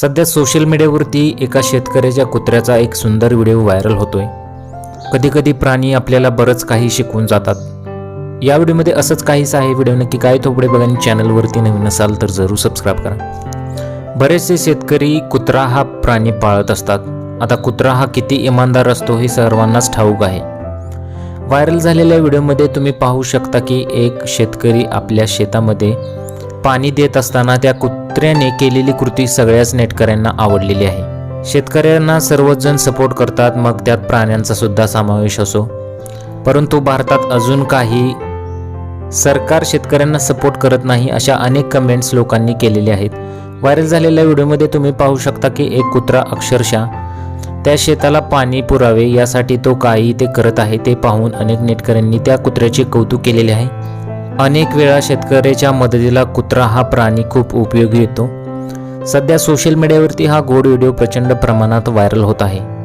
सध्या सोशल मीडियावरती एका शेतकऱ्याच्या कुत्र्याचा एक सुंदर व्हिडिओ व्हायरल होतोय. कधीकधी प्राणी आपल्याला बरंच काही शिकवून जातात. या व्हिडिओमध्ये असंच काहीच आहे. व्हिडिओ नक्की काय थोपडे बघा आणि चॅनलवरती नवीन असाल तर जरूर सबस्क्राईब करा. बरेचसे शेतकरी कुत्रा हा प्राणी पाळत असतात. आता कुत्रा हा किती इमानदार असतो हे सर्वांनाच ठाऊक आहे. व्हायरल झालेल्या व्हिडिओमध्ये तुम्ही पाहू शकता की एक शेतकरी आपल्या शेतामध्ये पाणी देत असताना त्या कुत्र्याने केलेली कृती सगळ्याच नेटकऱ्यांना आवडलेली आहे. शेतकऱ्यांना सर्वच जण सपोर्ट करतात मग त्यात प्राण्यांचा सुद्धा समावेश असो. परंतु भारतात अजून काही सरकार शेतकऱ्यांना सपोर्ट करत नाही अशा अनेक कमेंट्स लोकांनी केलेले आहेत. व्हायरल झालेल्या व्हिडिओमध्ये तुम्ही पाहू शकता की एक कुत्रा अक्षरशः त्या शेताला पाणी पुरावे यासाठी तो काही ते करत आहे ते पाहून अनेक नेटकऱ्यांनी त्या कुत्र्याचे कौतुक केलेले आहे. अनेक वेळा शेतकऱ्याच्या मदतीला कुत्रा हा प्राणी खूप उपयोगी येतो. सध्या सोशल मीडियावरती हा गोड व्हिडिओ प्रचंड प्रमाणात व्हायरल होत आहे.